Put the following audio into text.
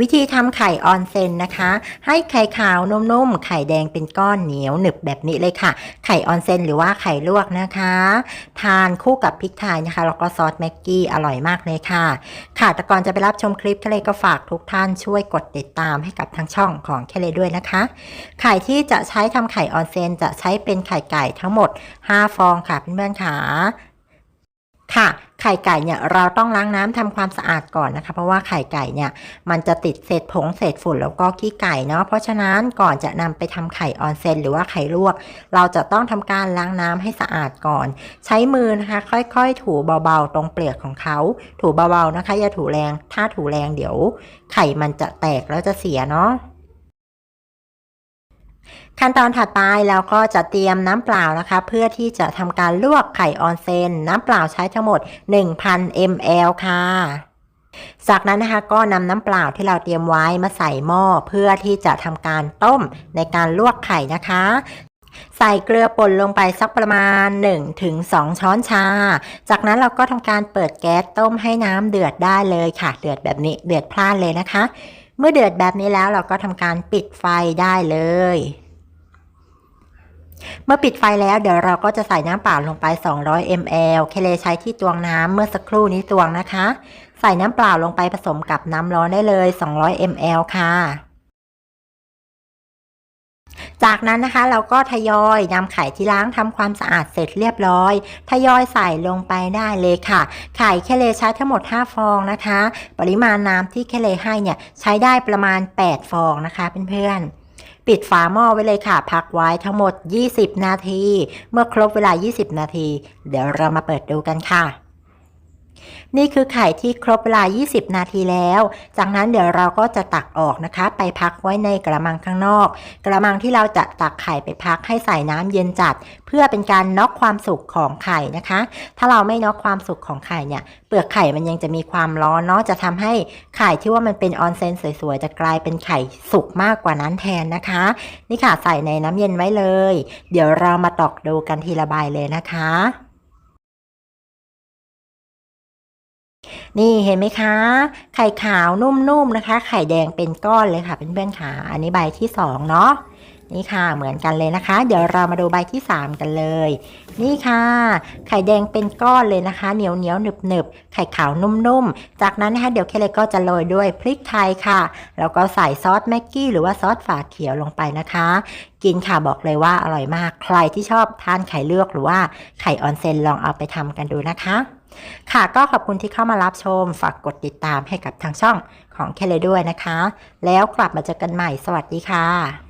วิธีทำไข่ออนเซนนะคะ ให้ไข่ขาวนุ่มๆไข่แดงเป็นก้อนเหนียวหนึบแบบนี้เลยค่ะ ไข่ออนเซนหรือว่าไข่ลวกนะคะ ทานคู่กับพริกไทยนะคะแล้วก็ซอสแม็กกี้อร่อยมากเลยค่ะ ค่ะแต่ก่อนจะไปรับชมคลิปทะเลก็ฝากทุกท่านช่วยกดติดตามให้กับทางช่องของแคเลด้วยนะคะ ไข่ที่จะใช้ทำไข่ออนเซนจะใช้เป็นไข่ไก่ทั้งหมด 5 ฟองค่ะเพื่อนๆค่ะ ไข่ไก่เนี่ยเราต้องล้างน้ำทำความสะอาดก่อนนะคะ เพราะว่าไข่ไก่เนี่ยมันจะติดเศษผงเศษฝุ่นแล้วก็ขี้ไก่เนาะเพราะฉะนั้นก่อนจะนำไปทำไข่ออนเซนหรือว่าไข่ลวก เราจะต้องทำการล้างน้ำให้สะอาดก่อน ใช้มือนะคะค่อยๆ ถูเบาๆตรงเปลือกของเขาถูเบาๆนะคะอย่าถูแรงถ้าถูแรงเดี๋ยว ไข่มันจะแตกแล้วจะเสียเนาะ ขั้นตอนถัดไปเราก็จะเตรียมน้ำเปล่านะคะ เพื่อที่จะทำการลวกไข่ออนเซนน้ำเปล่าใช้ทั้งหมด 1,000 ml ค่ะ จากนั้นนะคะก็นำน้ำเปล่าที่เราเตรียมไว้มาใส่หม้อเพื่อที่จะทำการต้มในการลวกไข่นะคะ ใส่เกลือป่นลงไปสักประมาณ 1-2 ช้อนชา จากนั้นเราก็ทำการเปิดแก๊สต้มให้น้ำเดือดได้เลยค่ะ เดือดแบบนี้เดือดพล่านเลยนะคะ เมื่อเดือดแบบนี้แล้วเราก็ทำการปิดไฟได้เลย เมื่อปิดไฟแล้วเดี๋ยวเราก็จะใส่น้ำเปล่าลงไป 200 ml เคเลใช้ที่ตวงน้ำเมื่อสักครู่นี้ตวงนะคะ ใส่น้ำเปล่าลงไปผสมกับน้ำร้อนได้เลย 200 ml ค่ะ จากนั้นนะคะเราก็ทยอยนำไข่ที่ล้างทำความสะอาดเสร็จเรียบร้อย ทยอยใส่ลงไปได้เลยค่ะ ไข่เคเลใช้ทั้งหมด 5 ฟองนะคะ ปริมาณน้ำที่เคเลให้เนี่ยใช้ได้ประมาณ 8 ฟองนะคะเพื่อนๆ ปิดฝาหม้อไว้เลยค่ะ พักไว้ทั้งหมด 20 นาที เมื่อครบเวลา 20 นาที เดี๋ยวเรามาเปิดดูกันค่ะ นี่คือไข่ที่ครบเวลา 20 นาทีแล้ว จากนั้นเดี๋ยวเราก็จะตักออกนะคะ ไปพักไว้ในกระมังข้างนอก กระมังที่เราจะตักไข่ไปพักให้ใส่น้ำเย็นจัด เพื่อเป็นการน็อกความสุกของไข่นะคะ ถ้าเราไม่น็อกความสุกของไข่เนี่ย เปลือกไข่มันยังจะมีความร้อนเนาะ จะทำให้ไข่ที่ว่ามันเป็นออนเซนสวยๆ จะกลายเป็นไข่สุกมากกว่านั้นแทนนะคะ นี่ค่ะใส่ในน้ำเย็นไว้เลย เดี๋ยวเรามาตอกดูกันทีละใบเลยนะคะ นี่เห็นไหมคะ ไข่ขาวนุ่มๆนะคะ ไข่แดงเป็นก้อนเลยค่ะเพื่อนๆค่ะ อันนี้ใบที่สองเนาะนี่ค่ะเหมือนกันเลยนะคะ เดี๋ยวเรามาดูใบที่ 3 กันเลย นี่ค่ะ ไข่แดงเป็นก้อนเลยนะคะ เหนียวเหนียวหนึบหนึบไข่ขาวนุ่มๆ จากนั้นนะคะเดี๋ยวเคเลก็จะโรยด้วยพริกไทยค่ะแล้วก็ใส่ซอสแม็กกี้หรือว่าซอสฝาเขียวลงไปนะคะ กินค่ะบอกเลยว่าอร่อยมากใครที่ชอบทานไข่เลือกหรือว่าไข่ออนเซนลองเอาไปทำกันดูนะคะ ค่ะก็ขอบคุณที่เข้ามารับชม ฝากกดติดตามให้กับทางช่องของเคเลด้วยนะคะ แล้วกลับมาเจอกันใหม่สวัสดีค่ะ